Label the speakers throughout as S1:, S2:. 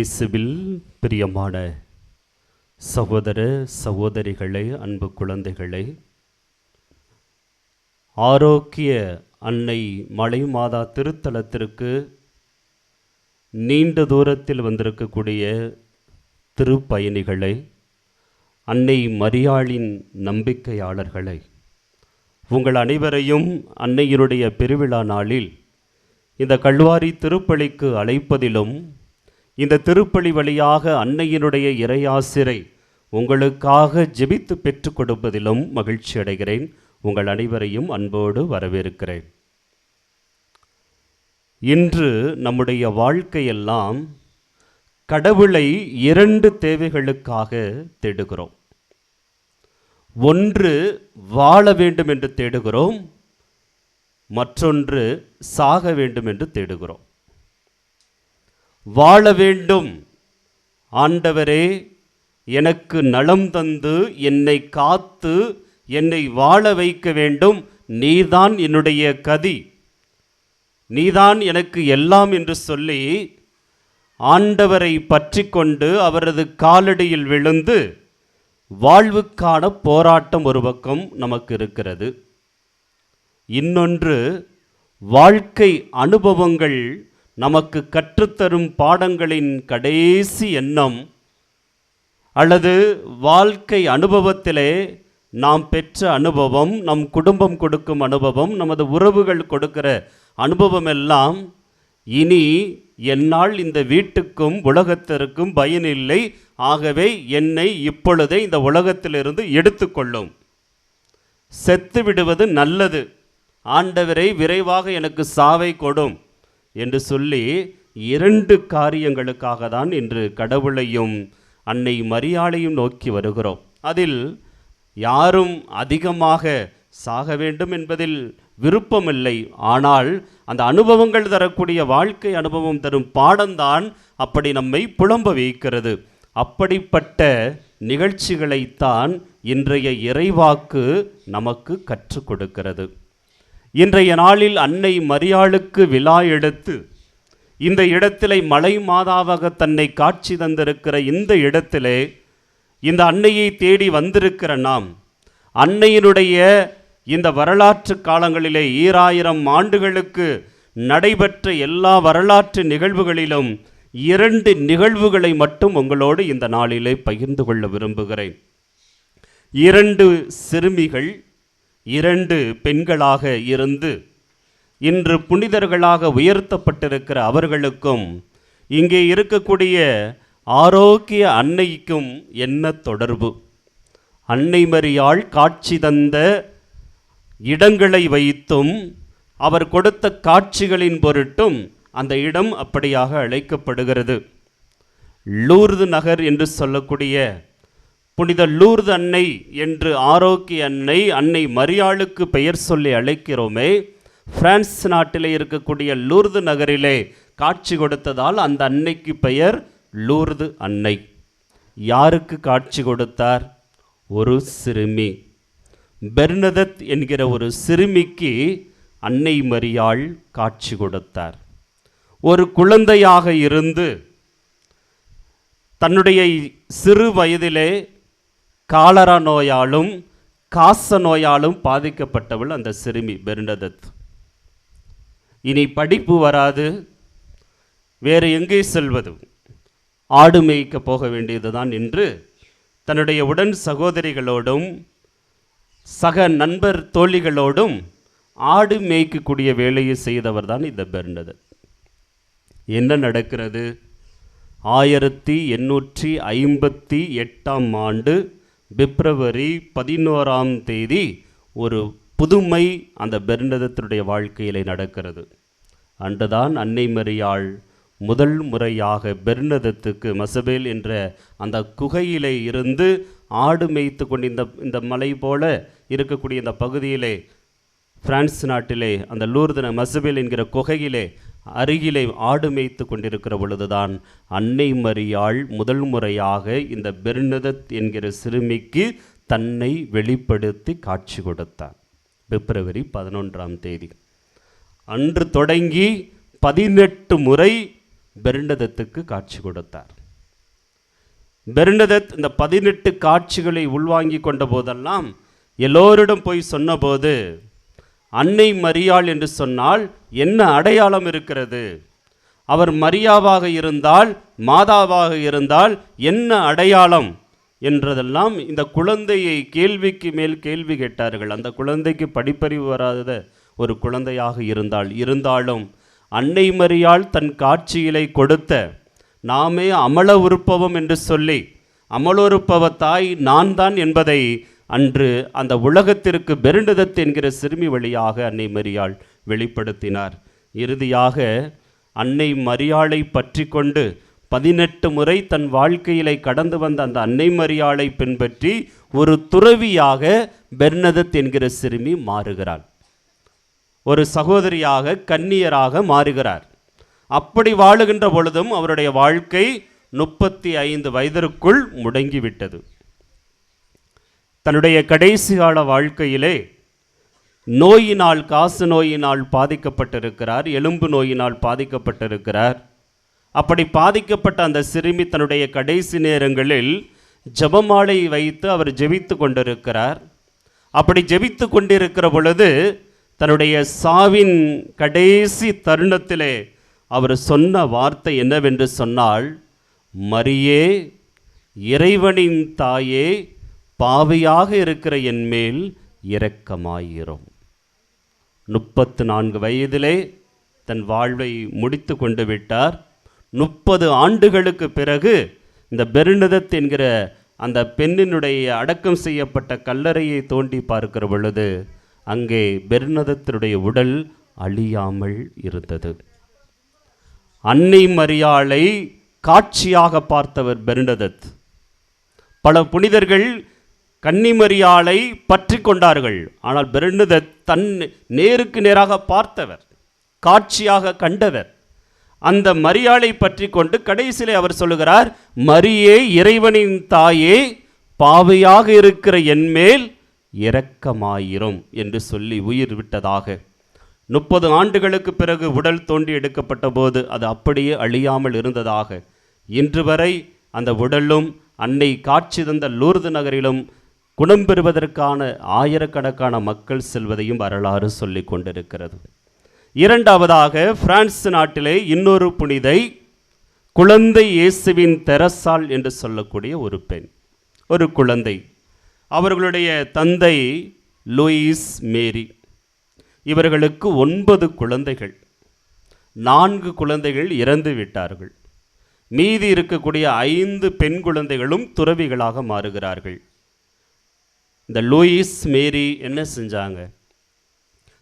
S1: இயேசுவில் பிரியமான சகோதர சகோதரிகளை அன்பு குழந்தைகளை ஆரோக்கிய அன்னை மலை மாதா திருத்தலத்திற்கு நீண்ட தூரத்தில் வந்திருக்கக்கூடிய திருப்பயணிகளை அன்னை மரியாளின் நம்பிக்கையாளர்களை உங்கள் அனைவரையும் அன்னையினுடைய பெருவிழா நாளில் இந்த கல்வாரி திருப்பலிக்கு அழைப்பதிலும் இந்த திருப்பலி வழியாக அன்னையினுடைய இறையாசிரை உங்களுக்காக ஜெபித்து பெற்றுக் கொடுப்பதிலும் மகிழ்ச்சி அடைகிறேன். உங்கள் அனைவரையும் அன்போடு வரவேற்கிறேன். இன்று நம்முடைய வாழ்க்கையெல்லாம் கடவுளை இரண்டு தேவைகளுக்காக தேடுகிறோம். ஒன்று வாழ வேண்டும் என்று தேடுகிறோம். மற்றொன்று சாக வேண்டும் என்று தேடுகிறோம். வாழ வேண்டும். ஆண்டவரே எனக்கு நலம் தந்து என்னை காத்து என்னை வாழ வைக்க வேண்டும். நீதான் என்னுடைய கதி. நீதான் எனக்கு எல்லாம் என்று சொல்லி ஆண்டவரை பற்றி கொண்டு அவரது காலடியில் விழுந்து வாழ்வுக்கான போராட்டம் ஒரு பக்கம் நமக்கு இருக்கிறது. இன்னொன்று வாழ்க்கை அனுபவங்கள் நமக்கு கற்றுத்தரும் பாடங்களின் கடைசி எண்ணம் அல்லது வாழ்க்கை அனுபவத்திலே நாம் பெற்ற அனுபவம் நம் குடும்பம் கொடுக்கும் அனுபவம் நமது உறவுகள் கொடுக்கிற அனுபவம் எல்லாம் இனி என்னால் இந்த வீட்டுக்கும் உலகத்திற்கும் பயனில்லை ஆகவே என்னை இப்பொழுதே இந்த உலகத்திலிருந்து எடுத்துக்கொள்ளும் செத்து விடுவது நல்லது. ஆண்டவரை விரைவாக எனக்கு சாவை கொடும். என்று சொல்லி இரண்டு காரியங்களுக்காக தான் இன்று கடவுளையும் அன்னை மரியாளையும் நோக்கி வருகிறோம். அதில் யாரும் அதிகமாக சாக வேண்டும் என்பதில் விருப்பமில்லை. ஆனால் அந்த அனுபவங்கள் தரக்கூடிய வாழ்க்கை அனுபவம் தரும் பாடம்தான் அப்படி நம்மை புலம்ப வைக்கிறது. அப்படிப்பட்ட நிகழ்ச்சிகளைத்தான் இன்றைய இறைவாக்கு நமக்கு கற்றுக் கொடுக்கிறது. இன்றைய நாளில் அன்னை மரியாளுக்கு விழா எடுத்து இந்த இடத்திலே மலை மாதாவாக தன்னை காட்சி தந்திருக்கிற இந்த இடத்திலே இந்த அன்னையை தேடி வந்திருக்கிற நாம் அன்னையினுடைய இந்த வரலாற்று காலங்களிலே ஈராயிரம் ஆண்டுகளுக்கு நடைபெற்ற எல்லா வரலாற்று நிகழ்வுகளிலும் இரண்டு நிகழ்வுகளை மட்டும் உங்களோடு இந்த நாளிலே பகிர்ந்து கொள்ள விரும்புகிறேன். இரண்டு சிறுமிகள் இரண்டு பெண்களாக இருந்து இன்று புனிதர்களாக உயர்த்தப்பட்டிருக்கிற அவர்களுக்கும் இங்கே இருக்கக்கூடிய ஆரோக்கிய அன்னைக்கும் என்ன தொடர்பு? அன்னை மரியாள் காட்சி தந்த இடங்களை வைத்தும் அவர் கொடுத்த காட்சிகளின் பொருட்டும் அந்த இடம் அப்படியாக அழைக்கப்படுகிறது. லூர்து நகர் என்று சொல்லக்கூடிய புனித லூர்து அன்னை என்று ஆரோக்கிய அன்னை அன்னை மரியாளுக்கு பெயர் சொல்லி அழைக்கிறோமே. பிரான்ஸ் நாட்டிலே இருக்கக்கூடிய லூர்து நகரிலே காட்சி கொடுத்ததால் அந்த அன்னைக்கு பெயர் லூர்து அன்னை. யாருக்கு காட்சி கொடுத்தார்? ஒரு சிறுமி. பெர்னதத் என்கிற ஒரு சிறுமிக்கு அன்னை மரியாள் காட்சி கொடுத்தார். ஒரு குழந்தையாக இருந்து தன்னுடைய சிறு வயதிலே காலரா நோயாலும் காச நோயாலும் பாதிக்கப்பட்டவள் அந்த சிறுமி பெர்னதத். இனி படிப்பு வராது வேறு எங்கே செல்வது? ஆடு மேய்க்க போக வேண்டியதுதான் என்று தன்னுடைய உடன் சகோதரிகளோடும் சக நண்பர் தோழிகளோடும் ஆடு மேய்க்கக்கூடிய வேலையை செய்தவர் தான் இந்த பெர்னதத். என்ன நடக்கிறது? ஆயிரத்தி எண்ணூற்றி ஐம்பத்தி எட்டாம் ஆண்டு பிப்ரவரி பதினோராம் தேதி ஒரு புதுமை அந்த பெர்னதத்தினுடைய வாழ்க்கையிலே நடக்கிறது. அன்றுதான் அன்னை மரியாள் முதல் முறையாக பெர்னதத்துக்கு மசபேல் என்ற அந்த குகையிலே இருந்து ஆடு மேய்த்து கொண்டு இந்த இந்த மலை போல இருக்கக்கூடிய இந்த பகுதியிலே பிரான்ஸ் நாட்டிலே அந்த லூர்தன மசபேல் என்கிற குகையிலே அருகிலே ஆடு மேய்த்து கொண்டிருக்கிற பொழுதுதான் அன்னை மரியாள் முதல் முறையாக இந்த பெர்னதத் என்கிற சிறுமிக்கு தன்னை வெளிப்படுத்தி காட்சி கொடுத்தார். பிப்ரவரி பதினொன்றாம் தேதி. அன்று தொடங்கி பதினெட்டு முறை பெருண்டதத்துக்கு காட்சி கொடுத்தார். பெருண்டதத் இந்த பதினெட்டு காட்சிகளை உள்வாங்கி கொண்ட போதெல்லாம் எல்லோரிடம் போய் சொன்னபோது அன்னை மரியாள் என்று சொன்னால் என்ன அடையாளம் இருக்கிறது? அவர் மரியாவாக இருந்தால் மாதாவாக இருந்தால் என்ன அடையாளம்? என்றதெல்லாம் இந்த குழந்தையை கேள்விக்கு மேல் கேள்வி கேட்டார்கள். அந்த குழந்தைக்கு படிப்பறிவு வராத ஒரு குழந்தையாக இருந்தால். இருந்தாலும் அன்னை மரியாள் தன் காட்சியிலை கொடுத்த நாமே அமல உருப்பவம் என்று சொல்லி அமலொருப்பவ தாய் நான் தான் என்பதை அன்று அந்த உலகத்திற்கு பெருண்டதத் என்கிற சிறுமி வழியாக அன்னை மரியாள் வெளிப்படுத்தினார். இறுதியாக அன்னை மரியாளை பற்றி கொண்டு பதினெட்டு முறை தன் வாழ்க்கையிலே கடந்து வந்த அந்த அன்னை மரியாளை பின்பற்றி ஒரு துறவியாக பெர்னதத் என்கிற சிறுமி மாறுகிறாள். ஒரு சகோதரியாக கன்னியராக மாறுகிறார். அப்படி வாழுகின்ற பொழுதும் அவருடைய வாழ்க்கை முப்பத்தி ஐந்து வயதிற்குள் முடங்கிவிட்டது. தன்னுடைய கடைசி கால வாழ்க்கையிலே நோயினால் காசு நோயினால் பாதிக்கப்பட்டிருக்கிறார் எலும்பு நோயினால் பாதிக்கப்பட்டிருக்கிறார். அப்படி பாதிக்கப்பட்ட அந்த சிறுமி தன்னுடைய கடைசி நேரங்களில் ஜெபமாலை வைத்து அவர் ஜெபித்து கொண்டிருக்கிறார். அப்படி ஜெபித்து கொண்டிருக்கிற பொழுது தன்னுடைய சாவின் கடைசி தருணத்திலே அவர் சொன்ன வார்த்தை என்னவென்று சொன்னால் மரியே இறைவனின் தாயே பாவியாக இருக்கிற என் மேல் இரக்கமாயிரும். முப்பத்து நான்கு வயதிலே தன் வாழ்வை முடித்து கொண்டு விட்டார். முப்பது ஆண்டுகளுக்கு பிறகு இந்த பெருநிதத் என்கிற அந்த பெண்ணினுடைய அடக்கம் செய்யப்பட்ட கல்லறையை தோண்டி பார்க்கிற பொழுது அங்கே பெருநதத்தினுடைய உடல் அழியாமல் இருந்தது. அன்னை மரியாளை காட்சியாக பார்த்தவர் பெருநதத். பல புனிதர்கள் கன்னிமரியாளை பற்றி கொண்டார்கள். ஆனால் பெருண்டதத் தன் நேருக்கு நேராக பார்த்தவர் காட்சியாக கண்டவர். அந்த மரியாளை பற்றி கொண்டு கடைசியிலே அவர் சொல்லுகிறார் மரியே இறைவனின் தாயே பாவையாக இருக்கிற என்மேல் இரக்கமாயிரும் என்று சொல்லி உயிர் விட்டதாக. முப்பது ஆண்டுகளுக்கு பிறகு உடல் தோண்டி எடுக்கப்பட்ட போது அது அப்படியே அழியாமல் இருந்ததாக. இன்று வரை அந்த உடலும் அன்னை காட்சி தந்த லூர்து நகரிலும் குணம் பெறுவதற்கான ஆயிரக்கணக்கான மக்கள் செல்வதையும் வரலாறு சொல்லிக் கொண்டிருக்கிறது. இரண்டாவதாக பிரான்ஸ் நாட்டிலே இன்னொரு புனிதை குழந்தை இயேசுவின் தெரசால் என்று சொல்லக்கூடிய ஒரு பெண் ஒரு குழந்தை. அவர்களுடைய தந்தை லூயிஸ் மேரி. இவர்களுக்கு ஒன்பது குழந்தைகள். நான்கு குழந்தைகள் இறந்து விட்டார்கள். மீதி இருக்கக்கூடிய ஐந்து பெண் குழந்தைகளும் துறவிகளாக மாறுகிறார்கள். இந்த லூயிஸ் மேரி என்ன செஞ்சாங்க?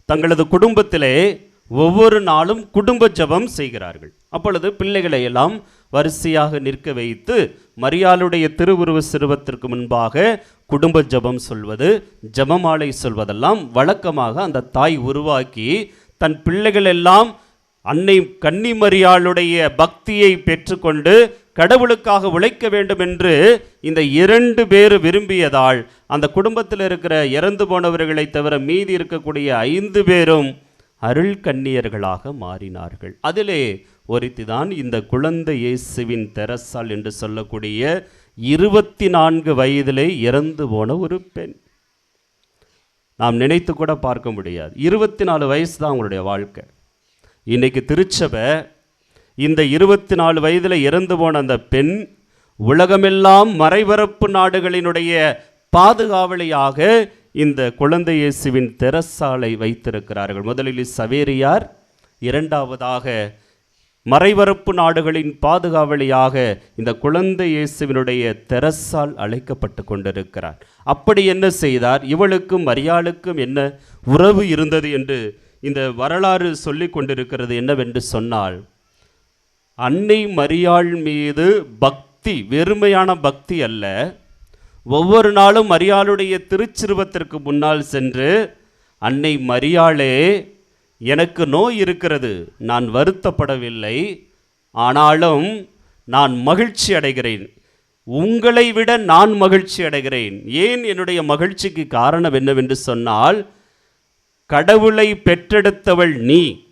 S1: தங்களது குடும்பத்திலே ஒவ்வொரு நாளும் குடும்ப ஜெபம் செய்கிறார்கள். அப்பொழுது பிள்ளைகளை எல்லாம் வரிசையாக நிற்க வைத்து மரியாளுடைய திருவுருவ சிறுவத்திற்கு முன்பாக குடும்ப ஜெபம் சொல்வது ஜெபமாலை சொல்வதெல்லாம் வழக்கமாக அந்த தாய் உருவாக்கி தன் பிள்ளைகள் எல்லாம் அன்னை கன்னிமரியாளுடைய பக்தியை பெற்றுக்கொண்டு கடவுளுக்காக உழைக்க வேண்டும் என்று இந்த இரண்டு பேர் விரும்பியதால் அந்த குடும்பத்தில் இருக்கிற இறந்து போனவர்களை தவிர மீதி இருக்கக்கூடிய ஐந்து பேரும் அருள் கண்ணியர்களாக மாறினார்கள். அதிலே ஒருத்திதான் இந்த குழந்தை இயேசுவின் தெரசால் என்று சொல்லக்கூடிய இருபத்தி நான்கு வயதிலே இறந்து போன ஒரு பெண். நாம் நினைத்து கூட பார்க்க முடியாது. இருபத்தி நாலு வயசு தான் அவங்களுடைய வாழ்க்கை. இன்றைக்கு திருச்சபை இந்த இருபத்தி நாலு வயதில் இறந்து போன அந்த பெண் உலகமெல்லாம் மறைபரப்பு நாடுகளினுடைய பாதுகாவலியாக இந்த குழந்தை இயேசுவின் தெரசாலை வைத்திருக்கிறார்கள். முதலில் சவேரியார் இரண்டாவதாக மறைவரப்பு நாடுகளின் பாதுகாவலியாக இந்த குழந்தை இயேசுவினுடைய தெரசால் அழைக்கப்பட்டு கொண்டிருக்கிறார். அப்படி என்ன செய்தார்? இவளுக்கும் மரியாளுக்கும் என்ன உறவு இருந்தது என்று இந்த வரலாறு சொல்லி கொண்டிருக்கிறது என்னவென்று சொன்னால் அன்னை மரியாள் மீது பக்தி வெறுமையான பக்தி அல்ல. ஒவ்வொரு நாளும் மரியாளுடைய திருச்சிருவத்திற்கு முன்னால் சென்று அன்னை மரியாளே எனக்கு நோய் இருக்கிறது நான் வருத்தப்படவில்லை. ஆனாலும் நான் மகிழ்ச்சி அடைகிறேன். உங்களை விட நான் மகிழ்ச்சி அடைகிறேன். ஏன் என்னுடைய மகிழ்ச்சிக்கு காரணம் என்னவென்று சொன்னால் கடவுளை பெற்றெடுத்தவள் நீ.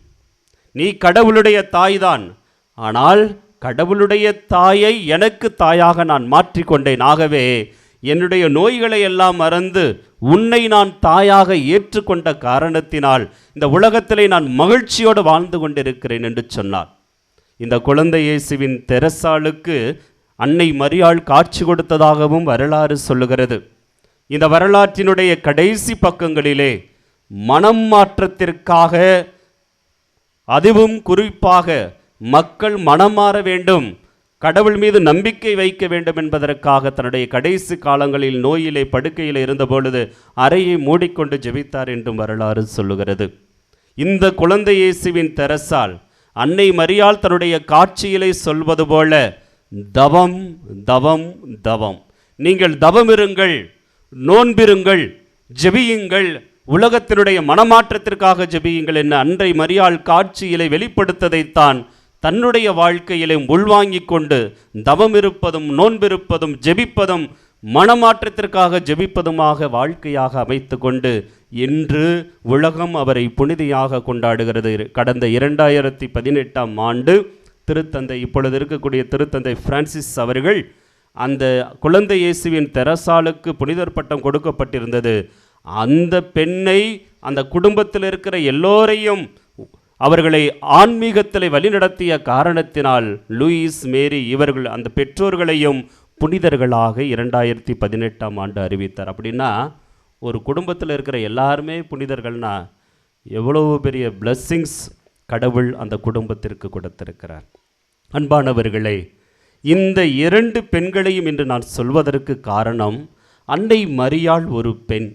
S1: நீ கடவுளுடைய தாய்தான் ஆனால் கடவுளுடைய தாயை எனக்கு தாயாக நான் மாற்றிக்கொண்டேன். ஆகவே என்னுடைய நோய்களை எல்லாம் மறந்து உன்னை நான் தாயாக ஏற்றுக்கொண்ட காரணத்தினால் இந்த உலகத்திலே நான் மகிழ்ச்சியோடு வாழ்ந்து கொண்டிருக்கிறேன் என்று சொன்னார். இந்த குழந்தை இயேசுவின் தெரசாளுக்கு அன்னை மரியாள் காட்சி கொடுத்ததாகவும் வரலாறு சொல்லுகிறது. இந்த வரலாற்றினுடைய கடைசி பக்கங்களிலே மனம் மாற்றத்திற்காக அதுவும் குறிப்பாக மக்கள் மனம் மாற வேண்டும். கடவுள் மீது நம்பிக்கை வைக்க வேண்டும் என்பதற்காக தன்னுடைய கடைசி காலங்களில் நோயிலே படுக்கையில் இருந்தபொழுது அறையை மூடிக்கொண்டு ஜெபித்தார் என்றும் வரலாறு சொல்லுகிறது. இந்த குழந்தை இயேசுவின் தெரசால் அன்னை மரியால் தன்னுடைய காட்சியிலே சொல்வது போல தவம் தவம் தவம். நீங்கள் தவமிருங்கள் நோன்பிருங்கள் ஜெபியுங்கள் உலகத்தினுடைய மனமாற்றத்திற்காக ஜெபியுங்கள் என்ன அன்றை மரியாள் காட்சியிலே வெளிப்படுத்ததைத்தான் தன்னுடைய வாழ்க்கையிலே உள்வாங்கிக் கொண்டு தவம் இருப்பதும் நோன்பிருப்பதும் ஜெபிப்பதும் மனமாற்றத்திற்காக ஜெபிப்பதுமாக வாழ்க்கையாக அமைத்து கொண்டு இன்று உலகம் அவரை புனிதியாக கொண்டாடுகிறது. கடந்த இரண்டாயிரத்தி பதினெட்டாம் ஆண்டு திருத்தந்தை இப்பொழுது இருக்கக்கூடிய திருத்தந்தை பிரான்சிஸ் அவர்கள் அந்த குழந்தை இயேசுவின் தெரசாலுக்கு புனிதர் பட்டம் கொடுக்கப்பட்டிருந்தது. அந்த பெண்ணை அந்த குடும்பத்தில் இருக்கிற எல்லோரையும் அவர்களை ஆன்மீகத்தில் வழிநடத்திய காரணத்தினால் லூயிஸ் மேரி இவர்கள் அந்த பெற்றோர்களையும் புனிதர்களாக இரண்டாயிரத்தி பதினெட்டாம் ஆண்டு அறிவித்தார். அப்படின்னா ஒரு குடும்பத்தில் இருக்கிற எல்லாருமே புனிதர்கள்னா எவ்வளவு பெரிய பிளஸ்ஸிங்ஸ் கடவுள் அந்த குடும்பத்திற்கு கொடுத்திருக்கிறார். அன்பானவர்களே இந்த இரண்டு பெண்களையும் இன்று நான் சொல்வதற்கு காரணம் அன்னை மரியாள் ஒரு பெண்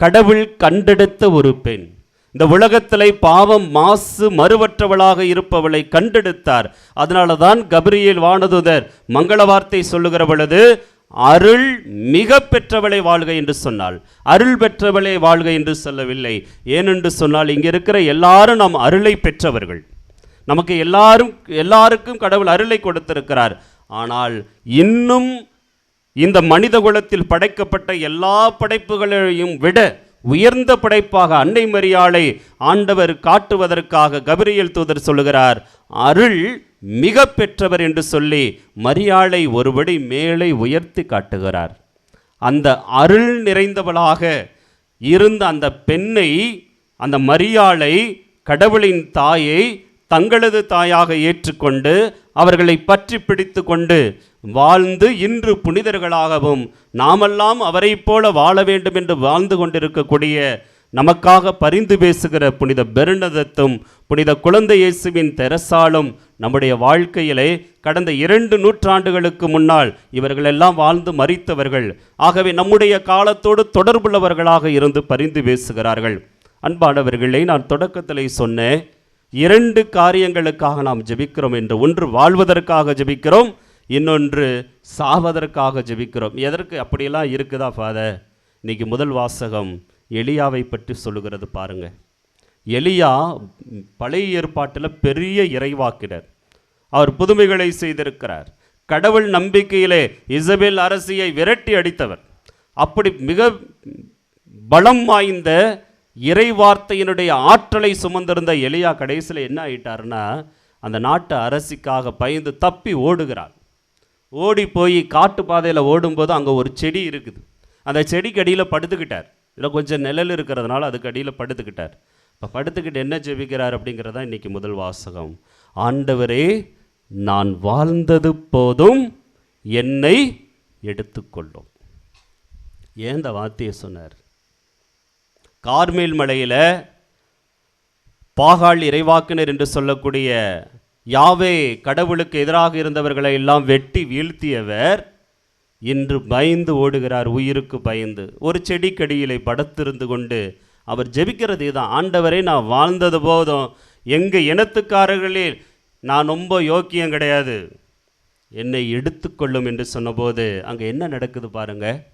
S1: கடவுள் கண்டெடுத்த ஒரு பெண். இந்த உலகத்திலே பாவம் மாசு மறுவற்றவளாக இருப்பவளை கண்டெடுத்தார். அதனால தான் கபிரியேல் வானதுதர் மங்கள வார்த்தை சொல்லுகிற பொழுது அருள் மிக பெற்றவளை வாழ்க என்று சொன்னால் அருள் பெற்றவளை வாழ்க என்று சொல்லவில்லை. ஏனென்று சொன்னால் இங்கே இருக்கிற எல்லாரும் நாம் அருளை பெற்றவர்கள். நமக்கு எல்லாரும் எல்லாருக்கும் கடவுள் அருளை கொடுத்திருக்கிறார். ஆனால் இன்னும் இந்த மனித குலத்தில் படைக்கப்பட்ட எல்லா படைப்புகளையும் விட உயர்ந்த படைப்பாக அன்னை மரியாளை ஆண்டவர் காட்டுவதற்காக கபிரியல் தூதர் சொல்லுகிறார் அருள் மிக பெற்றவர் என்று சொல்லி மரியாளை ஒருபடி மேலே உயர்த்தி காட்டுகிறார். அந்த அருள் நிறைந்தவளாக இருந்த அந்த பெண்ணை அந்த மரியாளை கடவுளின் தாயை தங்களது தாயாக ஏற்றுக்கொண்டு அவர்களை பற்றி பிடித்து கொண்டு வாழ்ந்து இன்று புனிதர்களாகவும் நாமெல்லாம் அவரைப் போல வாழ வேண்டும் என்று வாழ்ந்து கொண்டிருக்கக்கூடிய நமக்காக பரிந்து பேசுகிற புனித பெருநதத்தும் புனித குழந்தை இயேசுவின் தெரசாலும் நம்முடைய வாழ்க்கையிலே கடந்த இரண்டு நூற்றாண்டுகளுக்கு முன்னால் இவர்களெல்லாம் வாழ்ந்து மறித்தவர்கள். ஆகவே நம்முடைய காலத்தோடு தொடர்புள்ளவர்களாக இருந்து பரிந்து பேசுகிறார்கள். அன்பானவர்களை நான் தொடக்கத்திலே சொன்னேன் இரண்டு காரியங்களுக்காக நாம் ஜெபிக்கிறோம் என்று ஒன்று வாழ்வதற்காக ஜெபிக்கிறோம் இன்னொன்று சாவதற்காக ஜெபிக்கிறோம். எதற்கு அப்படியெல்லாம் இருக்குதா ஃபாதர் இன்னைக்கு முதல் வாசகம் எலியாவை பற்றி சொல்லுகிறது பாருங்கள் எலியா பழைய ஏற்பாட்டில் பெரிய இறைவாக்கினர். அவர் புதுமைகளை செய்திருக்கிறார். கடவுள் நம்பிக்கையிலே இசபேல் அரசியை விரட்டி அடித்தவர். அப்படி மிக பலம் வாய்ந்த இறைவார்த்தையினுடைய ஆற்றலை சுமந்திருந்த எலியா கடைசியில் என்ன ஆயிட்டாருன்னா அந்த நாட்டு அரசிக்காக பயந்து தப்பி ஓடுகிறார். ஓடி போய் காட்டு பாதையில் ஓடும்போது அங்கே ஒரு செடி இருக்குது. அந்த செடிக்கு அடியில் படுத்துக்கிட்டார். இதில் கொஞ்சம் நிழல் இருக்கிறதுனால அதுக்கு அடியில் படுத்துக்கிட்டார். இப்போ படுத்துக்கிட்டு என்ன ஜெபிக்கிறார் அப்படிங்கிறது தான் இன்றைக்கி முதல் வாசகம். ஆண்டவரே நான் வாழ்ந்தது போதும் என்னை எடுத்துக்கொள்ளும். ஏன் இந்த வார்த்தையை சொன்னார்? கார்மேல் மலையில் பாகால் இறைவாக்கினர் என்று சொல்லக்கூடிய யாவே கடவுளுக்கு எதிராக இருந்தவர்களை எல்லாம் வெட்டி வீழ்த்தியவர் இன்று பயந்து ஓடுகிறார் உயிருக்கு பயந்து. ஒரு செடிக்கடியிலே படுத்திருந்து கொண்டு அவர் ஜெபிக்கிறது இதுதான். ஆண்டவரே நான் வாழ்ந்தது போதும். எங்கள் இனத்துக்காரர்களில் நான் ரொம்ப யோக்கியம் கிடையாது. என்னை எடுத்துக்கொள்ளும் என்று சொன்னபோது அங்கே என்ன நடக்குது பாருங்க.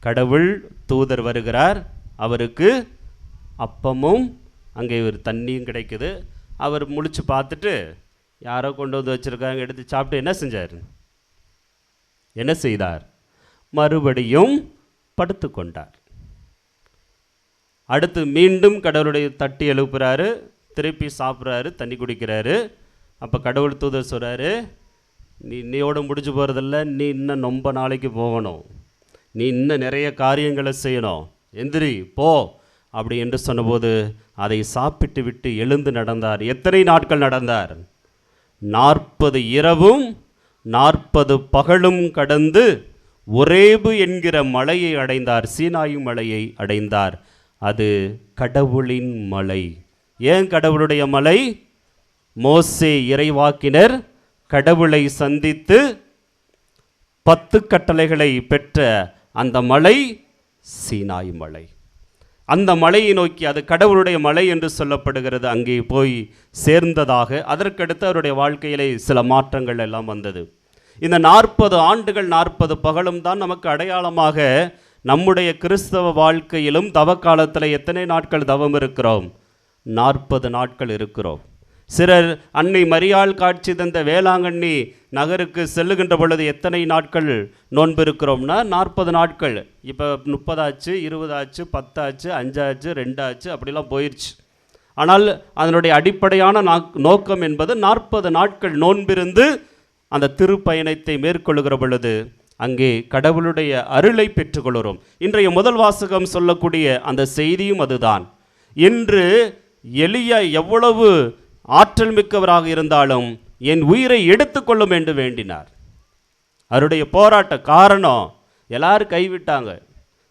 S1: கடவுள் தூதர் வருகிறார். அவருக்கு அப்பமும் அங்கே ஒரு தண்ணியும் கிடைக்குது. அவர் முழிச்சு பார்த்துட்டு யாரோ கொண்டு வந்து வச்சுருக்காங்க எடுத்து சாப்பிட்டு என்ன செஞ்சார்? என்ன செய்தார்? மறுபடியும் படுத்து கொண்டார். அடுத்து மீண்டும் கடவுளுடைய தட்டி எழுப்புறாரு திருப்பி சாப்பிட்றாரு தண்ணி குடிக்கிறாரு. அப்போ கடவுள் தூதர் சொல்கிறாரு நீ நீயோடு முடிஞ்சு போகிறதில்ல நீ இன்னும் ரொம்ப நாளைக்கு போகணும். நீ இன்னும் நிறைய காரியங்களை செய்யணும். எந்திரி போ அப்படி என்று சொன்னபோது அதை சாப்பிட்டு விட்டு எழுந்து நடந்தார். எத்தனை நாட்கள் நடந்தார்? நாற்பது இரவும் நாற்பது பகலும் கடந்து ஒரேபு என்கிற மலையை அடைந்தார். சீனாயு மலையை அடைந்தார். அது கடவுளின் மலை. ஏன் கடவுளுடைய மலை? மோசே இறைவாக்கினர் கடவுளை சந்தித்து பத்து கட்டளைகளை பெற்ற அந்த மலை சீனாய் மலை. அந்த மலையை நோக்கி அது கடவுளுடைய மலை என்று சொல்லப்படுகிறது. அங்கே போய் சேர்ந்ததாக அதற்கடுத்து அவருடைய வாழ்க்கையிலே சில மாற்றங்கள் எல்லாம் வந்தது. இந்த நாற்பது ஆண்டுகள் நாற்பது பகலும் தான் நமக்கு அடையாளமாக நம்முடைய கிறிஸ்தவ வாழ்க்கையிலும் தவ காலத்தில் எத்தனை நாட்கள் தவம் இருக்கிறோம்? நாற்பது நாட்கள் இருக்கிறோம். சிலர் அன்னை மரியாள் காட்சி தந்த வேளாங்கண்ணி நகருக்கு செல்லுகின்ற பொழுது எத்தனை நாட்கள் நோன்பு இருக்கிறோம்னா நாற்பது நாட்கள். இப்போ முப்பதாச்சு இருபதாச்சு பத்தாச்சு அஞ்சாச்சு ரெண்டாச்சு அப்படிலாம் போயிடுச்சு ஆனால் அதனுடைய அடிப்படையான நாக்- நோக்கம் என்பது நாற்பது நாட்கள் நோன்பிருந்து அந்த திருப்பயணத்தை மேற்கொள்கிற பொழுது அங்கே கடவுளுடைய அருளை பெற்றுக்கொள்கிறோம் இன்றைய முதல் வாசகம் சொல்லக்கூடிய அந்த செய்தியும் அதுதான். இன்று எளிய எவ்வளவு ஆற்றல் மிக்கவராக இருந்தாலும் என் உயிரை எடுத்துக்கொள்ளும் என்று வேண்டினார். அவருடைய போராட்ட காரணம் எல்லாரும் கைவிட்டாங்க.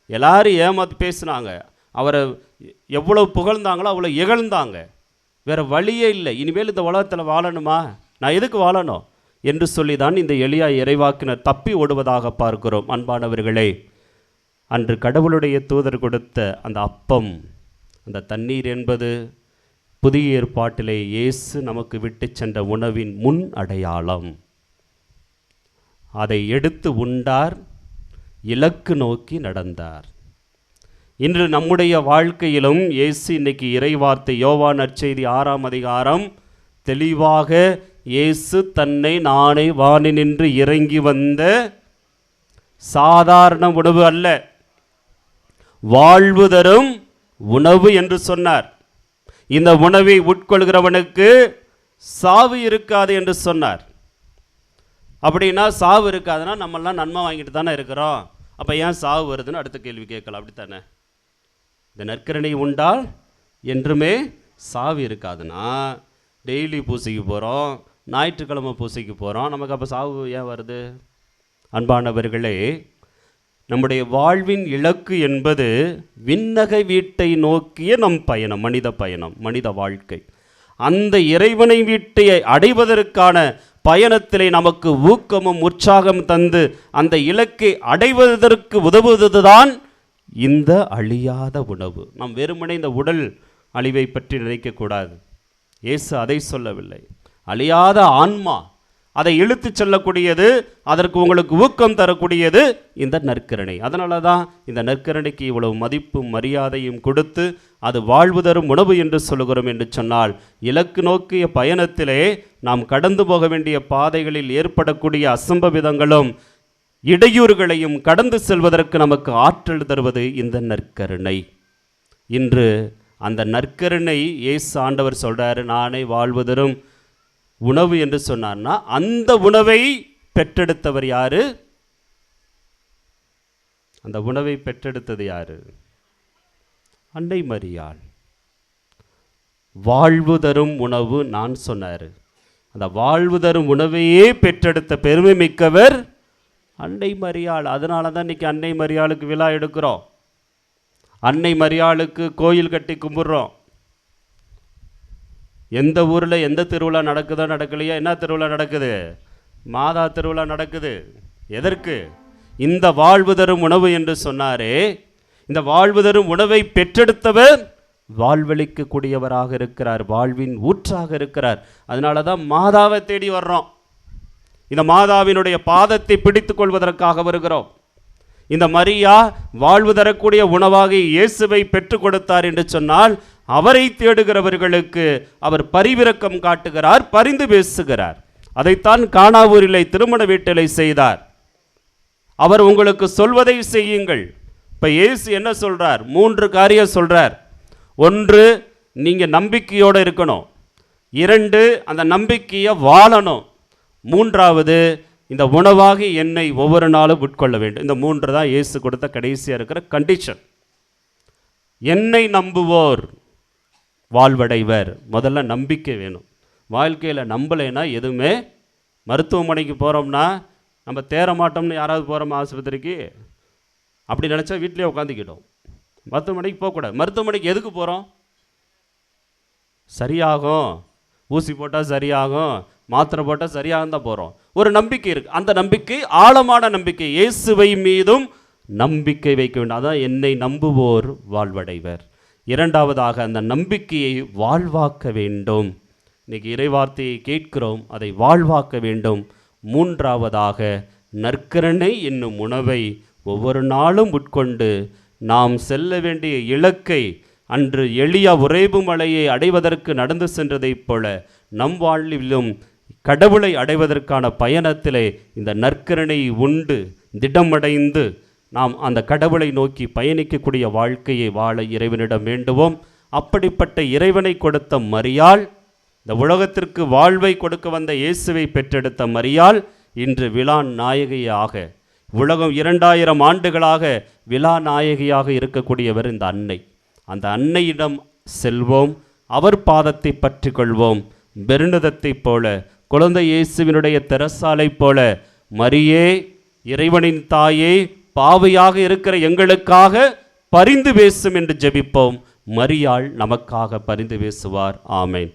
S1: எல்லாரும் ஏமாத்து பேசினாங்க. அவரை எவ்வளவு புகழ்ந்தாங்களோ அவ்வளோ இகழ்ந்தாங்க. வேற வழியே இல்லை. இனிமேல் இந்த உலகத்தில் வாழணுமா? நான் எதுக்கு வாழணும்? என்று சொல்லி தான் இந்த எளியா இறைவாக்கினர் தப்பி ஓடுவதாக பார்க்கிறோம். அன்பானவர்களே அன்று கடவுளுடைய தூதர் கொடுத்த அந்த அப்பம் அந்த தண்ணீர் என்பது புதிய ஏற்பாட்டிலே இயேசு நமக்கு விட்டுச் சென்ற உணவின் முன் அடையாளம். அதை எடுத்து உண்டார் இலக்கு நோக்கி நடந்தார். இன்று நம்முடைய வாழ்க்கையிலும் இயேசு இன்னைக்கு இறைவார்த்தை யோவான் நற்செய்தி ஆறாம் அதிகாரம் தெளிவாக இயேசு தன்னை நானே வானி நின்று இறங்கி வந்த சாதாரண உணவு அல்ல வாழ்வு தரும் உணவு என்று சொன்னார். இந்த உணவை உட்கொள்கிறவனுக்கு சாவு இருக்காது என்று சொன்னார். அப்படின்னா சாவு இருக்காதுன்னா நம்மெல்லாம் நன்மை வாங்கிட்டு தானே இருக்கிறோம். அப்போ ஏன் சாவு வருதுன்னு அடுத்த கேள்வி கேட்கலாம். அப்படித்தானே? இந்த நற்கரணை உண்டால் என்றுமே சாவு இருக்காதுன்னா டெய்லி பூசைக்கு போகிறோம் ஞாயிற்றுக்கிழமை பூசைக்கு போகிறோம் நமக்கு அப்போ சாவு ஏன் வருது? அன்பானவர்களே நம்முடைய வாழ்வின் இலக்கு என்பது விண்ணக வீட்டை நோக்கிய நம் பயணம் மனித பயணம் மனித வாழ்க்கை. அந்த இறைவனை வீட்டை அடைவதற்கான பயணத்திலே நமக்கு ஊக்கமும் உற்சாகம் தந்து அந்த இலக்கை அடைவதற்கு உதவுவதுதான் இந்த அழியாத உணவு. நாம் வெறுமனே இந்த உடல் அழிவை பற்றி நினைக்கக்கூடாது. இயேசு அதை சொல்லவில்லை. அழியாத ஆன்மா அதை இழுத்துச் செல்லக்கூடியது அதற்கு உங்களுக்கு ஊக்கம் தரக்கூடியது இந்த நற்கரணை. அதனால தான் இந்த நற்கரணைக்கு இவ்வளவு மதிப்பும் மரியாதையும் கொடுத்து அது வாழ்வு தரும் உணவு என்று சொல்லுகிறோம் என்று சொன்னால் இலக்கு நோக்கிய பயணத்திலே நாம் கடந்து போக வேண்டிய பாதைகளில் ஏற்படக்கூடிய அசம்பவிதங்களும் இடையூறுகளையும் கடந்து செல்வதற்கு நமக்கு ஆற்றல் தருவது இந்த நற்கருணை. இன்று அந்த நற்கருணை இயேசு ஆண்டவர் சொல்கிறார் நானே வாழ்வதரும் உணவு என்று சொன்னார்னா அந்த உணவை பெற்றெடுத்தவர் யாரு? அந்த உணவை பெற்றெடுத்தது யாரு? அன்னை மரியாள். வாழ்வு தரும் உணவு நான் சொன்னார். அந்த வாழ்வு தரும் உணவையே பெற்றெடுத்த பெருமை மிக்கவர் அன்னை மரியாள். அதனால தான் இன்னைக்கு அன்னை மரியாளுக்கு விழா எடுக்கிறோம். அன்னை மரியாளுக்கு கோயில் கட்டி கும்பிட்றோம். எந்த ஊரில் எந்த திருவிழா நடக்குதோ நடக்கலையோ என்ன திருவிழா நடக்குது? மாதா திருவிழா நடக்குது. எதற்கு? இந்த வாழ்வு தரும் உணவு என்று சொன்னாரே. இந்த வாழ்வு தரும் உணவை பெற்றெடுத்தவர் வாழ்வழிக்கக்கூடியவராக இருக்கிறார் வாழ்வின் ஊற்றாக இருக்கிறார். அதனால தான் மாதாவை தேடி வர்றோம். இந்த மாதாவினுடைய பாதத்தை பிடித்து கொள்வதற்காக வருகிறோம். இந்த மரியா வாழ்வு தரக்கூடிய உணவாக இயேசுவை பெற்றுக் கொடுத்தார் என்று சொன்னால் அவரை தேடுகிறவர்களுக்கு அவர் பரிவிரக்கம் காட்டுகிறார் பரிந்து பேசுகிறார். அதைத்தான் காணாவூரிலே திருமண வீட்டிலை செய்தார். அவர் உங்களுக்கு சொல்வதை செய்யுங்கள். இப்போ இயேசு என்ன சொல்கிறார் மூன்று காரியம் சொல்கிறார் ஒன்று நீங்கள் நம்பிக்கையோடு இருக்கணும். இரண்டு அந்த நம்பிக்கையை வாழணும். மூன்றாவது இந்த உணவாகி என்னை ஒவ்வொரு நாளும் உட்கொள்ள வேண்டும். இந்த மூன்று தான் இயேசு கொடுத்த கடைசியாக இருக்கிற கண்டிஷன் என்னை நம்புவோர். வாழ்வடைவர். முதல்ல நம்பிக்கை வேணும். வாழ்க்கையில் நம்பலைன்னா எதுவுமே மருத்துவமனைக்கு போகிறோம்னா நம்ம தேரமாட்டோம்னு யாராவது போகிறோமா ஆஸ்பத்திரிக்கு? அப்படி நினச்சா வீட்டிலே உட்காந்துக்கிட்டோம் மருத்துவமனைக்கு போகக்கூடாது. மருத்துவமனைக்கு எதுக்கு போகிறோம் சரியாகும். ஊசி போட்டால் சரியாகும். மாத்திரை போட்டால் சரியாகும் தான் போகிறோம் ஒரு நம்பிக்கை இருக்குது அந்த நம்பிக்கை ஆழமான நம்பிக்கை இயேசுவை மீதும் நம்பிக்கை வைக்க வேண்டும். அதான் என்னை நம்புவோர் வாழ்வடைவர். இரண்டாவதாக அந்த நம்பிக்கையை வாழ்வாக்க வேண்டும். இன்றைக்கி இறைவார்த்தையை கேட்கிறோம் அதை வாழ்வாக்க வேண்டும். மூன்றாவதாக நற்கரணை என்னும் உணவை ஒவ்வொரு நாளும் உட்கொண்டு நாம் செல்ல வேண்டிய இலக்கை அன்று எளிய உறைவு மலையை அடைவதற்கு நடந்து சென்றதைப் போல நம் வாழ்விலும் கடவுளை அடைவதற்கான பயணத்திலே இந்த நற்கரணை உண்டு திடமடைந்து நாம் அந்த கடவுளை நோக்கி பயணிக்கக்கூடிய வாழ்க்கையை வாழ இறைவனிடம் வேண்டுவோம். அப்படிப்பட்ட இறைவனை கொடுத்த மரியாள் இந்த உலகத்திற்கு வாழ்வை கொடுக்க வந்த இயேசுவை பெற்றெடுத்த மரியாள் இன்று விழா நாயகியாக உலகம் இரண்டாயிரம் ஆண்டுகளாக விழா நாயகியாக இருக்கக்கூடியவர் இந்த அன்னை. அந்த அன்னையிடம் செல்வோம் அவர் பாதத்தை பற்றி கொள்வோம் பெருநிதத்தைப் போல குழந்தை இயேசுவினுடைய தெரசாலைப் போல மரியே இறைவனின் தாயே பாவையாக இருக்கிற எங்களுக்காக பரிந்து பேசும் என்று ஜெபிப்போம். மரியாள் நமக்காக பரிந்து பேசுவார். ஆமேன்.